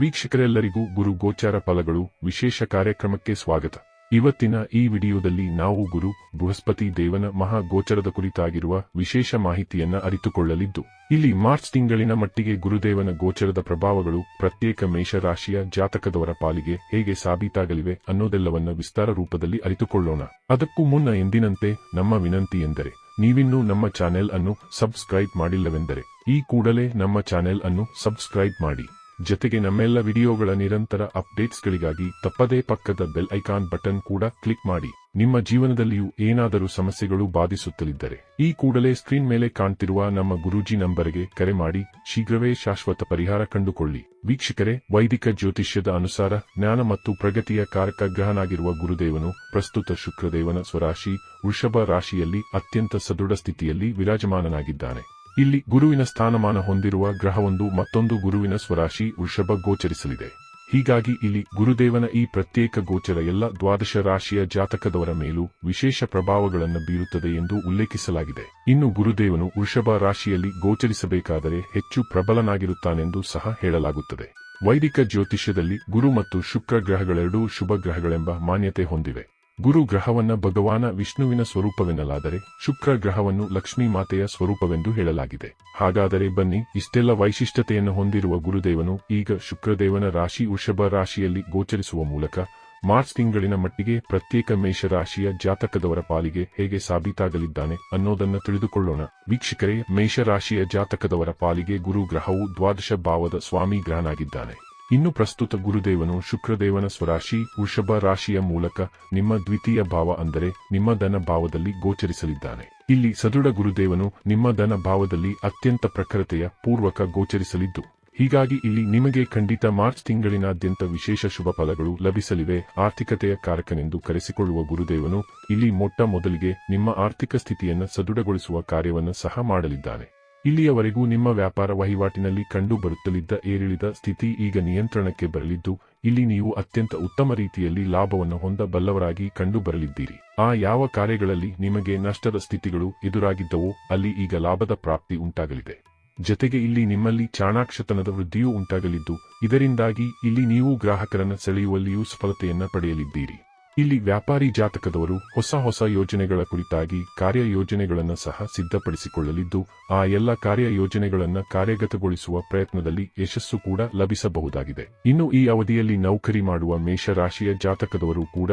ವೀಕ್ಷಕರೆಲ್ಲರಿಗೂ ಗುರು ಗೋಚಾರ ಫಲಗಳು ವಿಶೇಷ ಕಾರ್ಯಕ್ರಮಕ್ಕೆ ಸ್ವಾಗತ. ಇವತ್ತಿನ ಈ ವಿಡಿಯೋದಲ್ಲಿ ನಾವು ಗುರು ಬೃಹಸ್ಪತಿ ದೇವನ ಮಹಾ ಗೋಚರದ ಕುರಿತಾಗಿರುವ ವಿಶೇಷ ಮಾಹಿತಿಯನ್ನ ಅರಿತುಕೊಳ್ಳಲಿದ್ದು, ಇಲ್ಲಿ ಮಾರ್ಚ್ ತಿಂಗಳಿನ ಮಟ್ಟಿಗೆ ಗುರುದೇವನ ಗೋಚರದ ಪ್ರಭಾವಗಳು ಪ್ರತ್ಯೇಕ ಮೇಷರಾಶಿಯ ಜಾತಕದವರ ಪಾಲಿಗೆ ಹೇಗೆ ಸಾಬೀತಾಗಲಿವೆ ಅನ್ನೋದೆಲ್ಲವನ್ನ ವಿಸ್ತಾರ ರೂಪದಲ್ಲಿ ಅರಿತುಕೊಳ್ಳೋಣ. ಅದಕ್ಕೂ ಮುನ್ನ ಎಂದಿನಂತೆ ನಮ್ಮ ವಿನಂತಿ ಎಂದರೆ, ನೀವಿನ್ನೂ ನಮ್ಮ ಚಾನೆಲ್ ಅನ್ನು ಸಬ್ಸ್ಕ್ರೈಬ್ ಮಾಡಿಲ್ಲವೆಂದರೆ, ಈ ಕೂಡಲೇ ನಮ್ಮ ಚಾನೆಲ್ ಅನ್ನು ಸಬ್ಸ್ಕ್ರೈಬ್ ಮಾಡಿ. ಜೊತೆಗೆ ನಮ್ಮೆಲ್ಲ ವಿಡಿಯೋಗಳ ನಿರಂತರ ಅಪ್ಡೇಟ್ಸ್ಗಳಿಗಾಗಿ ತಪ್ಪದೇ ಪಕ್ಕದ ಬೆಲ್ ಐಕಾನ್ ಬಟನ್ ಕೂಡ ಕ್ಲಿಕ್ ಮಾಡಿ. ನಿಮ್ಮ ಜೀವನದಲ್ಲಿಯೂ ಏನಾದರೂ ಸಮಸ್ಯೆಗಳು ಬಾಧಿಸುತ್ತಲಿದ್ದರೆ ಈ ಕೂಡಲೇ ಸ್ಕ್ರೀನ್ ಮೇಲೆ ಕಾಣ್ತಿರುವ ನಮ್ಮ ಗುರೂಜಿ ನಂಬರ್ಗೆ ಕರೆ ಮಾಡಿ ಶೀಘ್ರವೇ ಶಾಶ್ವತ ಪರಿಹಾರ ಕಂಡುಕೊಳ್ಳಿ. ವೀಕ್ಷಕರೇ, ವೈದಿಕ ಜ್ಯೋತಿಷ್ಯದ ಅನುಸಾರ ಜ್ಞಾನ ಮತ್ತು ಪ್ರಗತಿಯ ಕಾರಕ ಗ್ರಹನಾಗಿರುವ ಗುರುದೇವನು ಪ್ರಸ್ತುತ ಶುಕ್ರದೇವನ ಸ್ವರಾಶಿ ವೃಷಭ ರಾಶಿಯಲ್ಲಿ ಅತ್ಯಂತ ಸದೃಢ ಸ್ಥಿತಿಯಲ್ಲಿ ವಿರಾಜಮಾನನಾಗಿದ್ದಾನೆ. ಇಲ್ಲಿ ಗುರುವಿನ ಸ್ಥಾನಮಾನ ಹೊಂದಿರುವ ಗ್ರಹವೊಂದು ಮತ್ತೊಂದು ಗುರುವಿನ ಸ್ವರಾಶಿ ವೃಷಭ ಗೋಚರಿಸಲಿದೆ. ಹೀಗಾಗಿ ಇಲ್ಲಿ ಗುರುದೇವನ ಈ ಪ್ರತ್ಯೇಕ ಗೋಚರ ಎಲ್ಲ ದ್ವಾದಶ ರಾಶಿಯ ಜಾತಕದವರ ಮೇಲೂ ವಿಶೇಷ ಪ್ರಭಾವಗಳನ್ನು ಬೀರುತ್ತದೆ ಎಂದು ಉಲ್ಲೇಖಿಸಲಾಗಿದೆ. ಇನ್ನು ಗುರುದೇವನು ವೃಷಭ ರಾಶಿಯಲ್ಲಿ ಗೋಚರಿಸಬೇಕಾದರೆ ಹೆಚ್ಚು ಪ್ರಬಲನಾಗಿರುತ್ತಾನೆಂದು ಸಹ ಹೇಳಲಾಗುತ್ತದೆ. ವೈದಿಕ ಜ್ಯೋತಿಷ್ಯದಲ್ಲಿ ಗುರು ಮತ್ತು ಶುಕ್ರ ಗ್ರಹಗಳೆರಡೂ ಶುಭ ಗ್ರಹಗಳೆಂಬ ಮಾನ್ಯತೆ ಹೊಂದಿವೆ. ಗುರು ಗ್ರಹವನ್ನ ಭಗವಾನ ವಿಷ್ಣುವಿನ ಸ್ವರೂಪವೆನ್ನಲಾದರೆ ಶುಕ್ರ ಗ್ರಹವನ್ನು ಲಕ್ಷ್ಮೀ ಮಾತೆಯ ಸ್ವರೂಪವೆಂದು ಹೇಳಲಾಗಿದೆ. ಹಾಗಾದರೆ ಬನ್ನಿ, ಇಷ್ಟೆಲ್ಲ ವೈಶಿಷ್ಟ್ಯತೆಯನ್ನು ಹೊಂದಿರುವ ಗುರುದೇವನು ಈಗ ಶುಕ್ರದೇವನ ರಾಶಿ ವೃಷಭ ರಾಶಿಯಲ್ಲಿ ಗೋಚರಿಸುವ ಮೂಲಕ ಮಾರ್ಚ್ ತಿಂಗಳಿನ ಮಟ್ಟಿಗೆ ಪ್ರತ್ಯೇಕ ಮೇಷರಾಶಿಯ ಜಾತಕದವರ ಪಾಲಿಗೆ ಹೇಗೆ ಸಾಬೀತಾಗಲಿದ್ದಾನೆ ಅನ್ನೋದನ್ನ ತಿಳಿದುಕೊಳ್ಳೋಣ. ವೀಕ್ಷಕರೇ, ಮೇಷರಾಶಿಯ ಜಾತಕದವರ ಪಾಲಿಗೆ ಗುರು ಗ್ರಹವು ದ್ವಾದಶ ಭಾವದ ಸ್ವಾಮಿ ಗ್ರಹನಾಗಿದ್ದಾನೆ ಇನ್ನು ಪ್ರಸ್ತುತ ಗುರುದೇವನು ಶುಕ್ರದೇವನ ಸ್ವರಾಶಿ, ವೃಷಭ ರಾಶಿಯ ಮೂಲಕ ನಿಮ್ಮ ದ್ವಿತೀಯ ಭಾವ ಅಂದರೆ ನಿಮ್ಮ ಧನ ಭಾವದಲ್ಲಿ ಗೋಚರಿಸಲಿದ್ದಾನೆ. ಇಲ್ಲಿ ಸದೃಢ ಗುರುದೇವನು ನಿಮ್ಮ ಧನ ಭಾವದಲ್ಲಿ ಅತ್ಯಂತ ಪ್ರಖರತೆಯ ಪೂರ್ವಕ ಗೋಚರಿಸಲಿದ್ದು. ಹೀಗಾಗಿ ಇಲ್ಲಿ ನಿಮಗೆ ಖಂಡಿತ ಮಾರ್ಚ್ ತಿಂಗಳಿನಾದ್ಯಂತ ವಿಶೇಷ ಶುಭ ಫಲಗಳು ಲಭಿಸಲಿವೆ. ಆರ್ಥಿಕತೆಯ ಕಾರಕನೆಂದು ಕರೆಸಿಕೊಳ್ಳುವ ಗುರುದೇವನು ಇಲ್ಲಿ ಮೊಟ್ಟ ಮೊದಲಿಗೆ ನಿಮ್ಮ ಆರ್ಥಿಕ ಸ್ಥಿತಿಯನ್ನು ಸದೃಢಗೊಳಿಸುವ ಕಾರ್ಯವನ್ನು ಸಹ ಮಾಡಲಿದ್ದಾನೆ. ಇಲ್ಲಿಯವರೆಗೂ ನಿಮ್ಮ ವ್ಯಾಪಾರ ವಹಿವಾಟಿನಲ್ಲಿ ಕಂಡು ಬರುತ್ತಲಿದ್ದ ಏರಿಳಿದ ಸ್ಥಿತಿ ಈಗ ನಿಯಂತ್ರಣಕ್ಕೆ ಬರಲಿದ್ದು, ಇಲ್ಲಿ ನೀವು ಅತ್ಯಂತ ಉತ್ತಮ ರೀತಿಯಲ್ಲಿ ಲಾಭವನ್ನು ಹೊಂದಬಲ್ಲವರಾಗಿ ಕಂಡು ಬರಲಿದ್ದೀರಿ ಆ ಯಾವ ಕಾರ್ಯಗಳಲ್ಲಿ ನಿಮಗೆ ನಷ್ಟದ ಸ್ಥಿತಿಗಳು ಎದುರಾಗಿದ್ದವೋ, ಅಲ್ಲಿ ಈಗ ಲಾಭದ ಪ್ರಾಪ್ತಿ ಉಂಟಾಗಲಿದೆ. ಜತೆಗೆ ಇಲ್ಲಿ ನಿಮ್ಮಲ್ಲಿ ಚಾಣಾಕ್ಷತನದ ವೃದ್ಧಿಯೂ ಉಂಟಾಗಲಿದ್ದು, ಇದರಿಂದಾಗಿ ಇಲ್ಲಿ ನೀವು ಗ್ರಾಹಕರನ್ನು ಸೆಳೆಯುವಲ್ಲಿಯೂ ಸಫಲತೆಯನ್ನು ಪಡೆಯಲಿದ್ದೀರಿ. ಇಲ್ಲಿ ವ್ಯಾಪಾರಿ ಜಾತಕದವರು ಹೊಸ ಹೊಸ ಯೋಜನೆಗಳ ಕುರಿತಾಗಿ ಕಾರ್ಯ ಯೋಜನೆಗಳನ್ನು ಸಹ ಸಿದ್ಧಪಡಿಸಿಕೊಳ್ಳಲಿದ್ದು, ಆ ಎಲ್ಲ ಕಾರ್ಯ ಯೋಜನೆಗಳನ್ನ ಕಾರ್ಯಗತಗೊಳಿಸುವ ಪ್ರಯತ್ನದಲ್ಲಿ ಯಶಸ್ಸು ಕೂಡ ಲಭಿಸಬಹುದಾಗಿದೆ. ಇನ್ನು ಈ ಅವಧಿಯಲ್ಲಿ ನೌಕರಿ ಮಾಡುವ ಮೇಷರಾಶಿಯ ಜಾತಕದವರು ಕೂಡ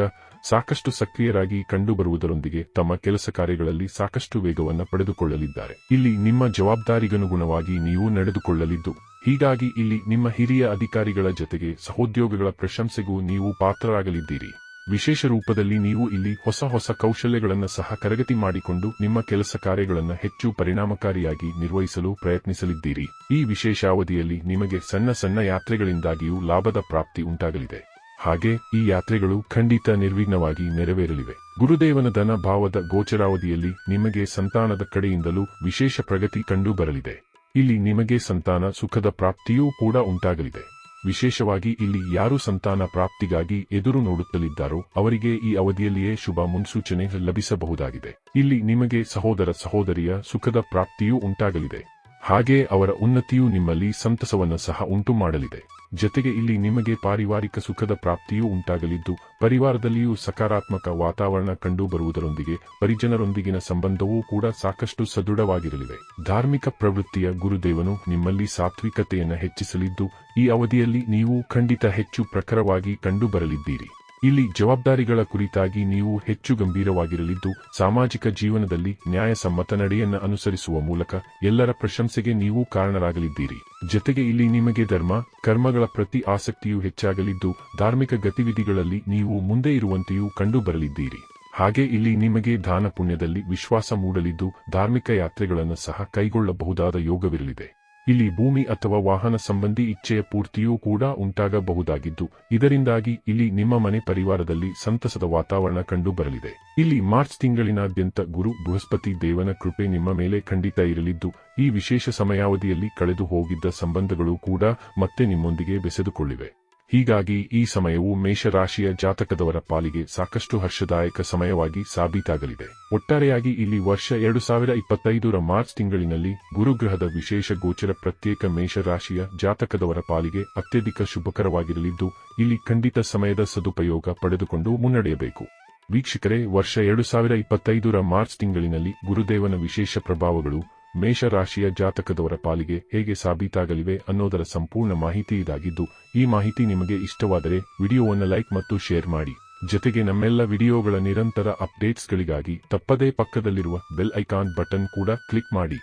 ಸಾಕಷ್ಟು ಸಕ್ರಿಯರಾಗಿ ಕಂಡುಬರುವುದರೊಂದಿಗೆ ತಮ್ಮ ಕೆಲಸ ಕಾರ್ಯಗಳಲ್ಲಿ ಸಾಕಷ್ಟು ವೇಗವನ್ನು ಪಡೆದುಕೊಳ್ಳಲಿದ್ದಾರೆ. ಇಲ್ಲಿ ನಿಮ್ಮ ಜವಾಬ್ದಾರಿಗನುಗುಣವಾಗಿ ನೀವು ನಡೆದುಕೊಳ್ಳಲಿದ್ದು, ಹೀಗಾಗಿ ಇಲ್ಲಿ ನಿಮ್ಮ ಹಿರಿಯ ಅಧಿಕಾರಿಗಳ ಜೊತೆಗೆ ಸಹೋದ್ಯೋಗಿಗಳ ಪ್ರಶಂಸೆಗೂ ನೀವು ಪಾತ್ರರಾಗಲಿದ್ದೀರಿ. ವಿಶೇಷ ರೂಪದಲ್ಲಿ ನೀವು ಇಲ್ಲಿ ಹೊಸ ಹೊಸ ಕೌಶಲ್ಯಗಳನ್ನು ಸಹ ಕರಗತಿ ಮಾಡಿಕೊಂಡು ನಿಮ್ಮ ಕೆಲಸ ಕಾರ್ಯಗಳನ್ನು ಹೆಚ್ಚು ಪರಿಣಾಮಕಾರಿಯಾಗಿ ನಿರ್ವಹಿಸಲು ಪ್ರಯತ್ನಿಸಲಿದ್ದೀರಿ. ಈ ವಿಶೇಷ ಅವಧಿಯಲ್ಲಿ ನಿಮಗೆ ಸಣ್ಣ ಸಣ್ಣ ಯಾತ್ರೆಗಳಿಂದಾಗಿಯೂ ಲಾಭದ ಪ್ರಾಪ್ತಿ ಉಂಟಾಗಲಿದೆ. ಹಾಗೆ ಈ ಯಾತ್ರೆಗಳು ಖಂಡಿತ ನಿರ್ವಿಘ್ನವಾಗಿ ನೆರವೇರಲಿವೆ. ಗುರುದೇವನ ಧನ ಭಾವದ ಗೋಚರಾವಧಿಯಲ್ಲಿ ನಿಮಗೆ ಸಂತಾನದ ಕಡೆಯಿಂದಲೂ ವಿಶೇಷ ಪ್ರಗತಿ ಕಂಡು ಬರಲಿದೆ ಇಲ್ಲಿ ನಿಮಗೆ ಸಂತಾನ ಸುಖದ ಪ್ರಾಪ್ತಿಯೂ ಕೂಡ ಉಂಟಾಗಲಿದೆ. ವಿಶೇಷವಾಗಿ ಇಲ್ಲಿ ಯಾರು ಸಂತಾನ ಪ್ರಾಪ್ತಿಗಾಗಿ ಎದುರು ನೋಡುತ್ತಲಿದ್ದಾರೋ ಅವರಿಗೆ ಈ ಅವಧಿಯಲ್ಲಿಯೇ ಶುಭ ಮುನ್ಸೂಚನೆ ಲಭಿಸಬಹುದಾಗಿದೆ. ಇಲ್ಲಿ ನಿಮಗೆ ಸಹೋದರ ಸಹೋದರಿಯ ಸುಖದ ಪ್ರಾಪ್ತಿಯೂ ಉಂಟಾಗಲಿದೆ. ಹಾಗೆ ಅವರ ಉನ್ನತಿಯು ನಿಮ್ಮಲ್ಲಿ ಸಂತಸವನ್ನು ಸಹ ಉಂಟು ಮಾಡಲಿದೆ ಜತೆಗೆ ಇಲ್ಲಿ ನಿಮಗೆ ಪಾರಿವಾರಿಕ ಸುಖದ ಪ್ರಾಪ್ತಿಯೂ ಉಂಟಾಗಲಿದ್ದು, ಪರಿವಾರದಲ್ಲಿಯೂ ಸಕಾರಾತ್ಮಕ ವಾತಾವರಣ ಕಂಡುಬರುವುದರೊಂದಿಗೆ ಪರಿಜನರೊಂದಿಗಿನ ಸಂಬಂಧವೂ ಕೂಡ ಸಾಕಷ್ಟು ಸದೃಢವಾಗಿರಲಿವೆ. ಧಾರ್ಮಿಕ ಪ್ರವೃತ್ತಿಯ ಗುರುದೇವನು ನಿಮ್ಮಲ್ಲಿ ಸಾತ್ವಿಕತೆಯನ್ನು ಹೆಚ್ಚಿಸಲಿದ್ದು, ಈ ಅವಧಿಯಲ್ಲಿ ನೀವು ಖಂಡಿತ ಹೆಚ್ಚು ಪ್ರಖರವಾಗಿ ಕಂಡುಬರಲಿದ್ದೀರಿ. ಇಲ್ಲಿ ಜವಾಬ್ದಾರಿಗಳ ಕುರಿತಾಗಿ ನೀವು ಹೆಚ್ಚು ಗಂಭೀರವಾಗಿರಲಿದ್ದು, ಸಾಮಾಜಿಕ ಜೀವನದಲ್ಲಿ ನ್ಯಾಯಸಮ್ಮತ ನಡೆಯನ್ನು ಅನುಸರಿಸುವ ಮೂಲಕ ಎಲ್ಲರ ಪ್ರಶಂಸೆಗೆ ನೀವು ಕಾರಣರಾಗಲಿದ್ದೀರಿ. ಜೊತೆಗೆ ಇಲ್ಲಿ ನಿಮಗೆ ಧರ್ಮ, ಕರ್ಮಗಳ ಪ್ರತಿ ಆಸಕ್ತಿಯೂ ಹೆಚ್ಚಾಗಲಿದ್ದು, ಧಾರ್ಮಿಕ ಗತಿವಿಧಿಗಳಲ್ಲಿ ನೀವು ಮುಂದೆ ಇರುವಂತೆಯೂ ಕಂಡುಬರಲಿದ್ದೀರಿ. ಹಾಗೆ ಇಲ್ಲಿ ನಿಮಗೆ ದಾನ ಪುಣ್ಯದಲ್ಲಿ ವಿಶ್ವಾಸ ಮೂಡಲಿದ್ದು, ಧಾರ್ಮಿಕ ಯಾತ್ರೆಗಳನ್ನು ಸಹ ಕೈಗೊಳ್ಳಬಹುದಾದ ಯೋಗವಿರಲಿದೆ. ಇಲ್ಲಿ ಭೂಮಿ ಅಥವಾ ವಾಹನ ಸಂಬಂಧಿ ಇಚ್ಛೆಯ ಪೂರ್ತಿಯೂ ಕೂಡ ಉಂಟಾಗಬಹುದಾಗಿದ್ದು, ಇದರಿಂದಾಗಿ ಇಲ್ಲಿ ನಿಮ್ಮ ಮನೆ ಪರಿವಾರದಲ್ಲಿ ಸಂತಸದ ವಾತಾವರಣ ಕಂಡು ಬರಲಿದೆ ಇಲ್ಲಿ ಮಾರ್ಚ್ ತಿಂಗಳಿನಾದ್ಯಂತ ಗುರು ಬೃಹಸ್ಪತಿ ದೇವನ ಕೃಪೆ ನಿಮ್ಮ ಮೇಲೆ ಖಂಡಿತ ಇರಲಿದ್ದು, ಈ ವಿಶೇಷ ಸಮಯಾವಧಿಯಲ್ಲಿ ಕಳೆದು ಹೋಗಿದ್ದ ಸಂಬಂಧಗಳು ಕೂಡ ಮತ್ತೆ ನಿಮ್ಮೊಂದಿಗೆ ಬೆಸೆದುಕೊಳ್ಳಿವೆ. ಹೀಗಾಗಿ ಈ ಸಮಯವು ಮೇಷರಾಶಿಯ ಜಾತಕದವರ ಪಾಲಿಗೆ ಸಾಕಷ್ಟು ಹರ್ಷದಾಯಕ ಸಮಯವಾಗಿ ಸಾಬೀತಾಗಲಿದೆ. ಒಟ್ಟಾರೆಯಾಗಿ ಇಲ್ಲಿ ವರ್ಷ ಎರಡು ಸಾವಿರ ಇಪ್ಪತ್ತೈದರ ಮಾರ್ಚ್ ತಿಂಗಳಿನಲ್ಲಿ ಗುರುಗ್ರಹದ ವಿಶೇಷ ಗೋಚರ ಪ್ರತ್ಯೇಕ ಮೇಷರಾಶಿಯ ಜಾತಕದವರ ಪಾಲಿಗೆ ಅತ್ಯಧಿಕ ಶುಭಕರವಾಗಿರಲಿದ್ದು, ಇಲ್ಲಿ ಖಂಡಿತ ಸಮಯದ ಸದುಪಯೋಗ ಪಡೆದುಕೊಂಡು ಮುನ್ನಡೆಯಬೇಕು. ವೀಕ್ಷಕರೇ, ವರ್ಷ ಎರಡು ಸಾವಿರ ಇಪ್ಪತ್ತೈದರ ಮಾರ್ಚ್ ತಿಂಗಳಿನಲ್ಲಿ ಗುರುದೇವನ ವಿಶೇಷ ಪ್ರಭಾವಗಳು ಮೇಷರಾಶಿಯ ಜಾತಕದವರ ಪಾಲಿಗೆ ಹೇಗೆ ಸಾಬೀತಾಗಲಿವೆ ಅನ್ನೋದರ ಸಂಪೂರ್ಣ ಮಾಹಿತಿ ಇದಾಗಿದ್ದು, ಈ ಮಾಹಿತಿ ನಿಮಗೆ ಇಷ್ಟವಾದರೆ ವಿಡಿಯೋವನ್ನು ಲೈಕ್ ಮತ್ತು ಶೇರ್ ಮಾಡಿ. ಜೊತೆಗೆ ನಮ್ಮೆಲ್ಲ ವಿಡಿಯೋಗಳ ನಿರಂತರ ಅಪ್ಡೇಟ್ಸ್ಗಳಿಗಾಗಿ ತಪ್ಪದೇ ಪಕ್ಕದಲ್ಲಿರುವ ಬೆಲ್ ಐಕಾನ್ ಬಟನ್ ಕೂಡ ಕ್ಲಿಕ್ ಮಾಡಿ.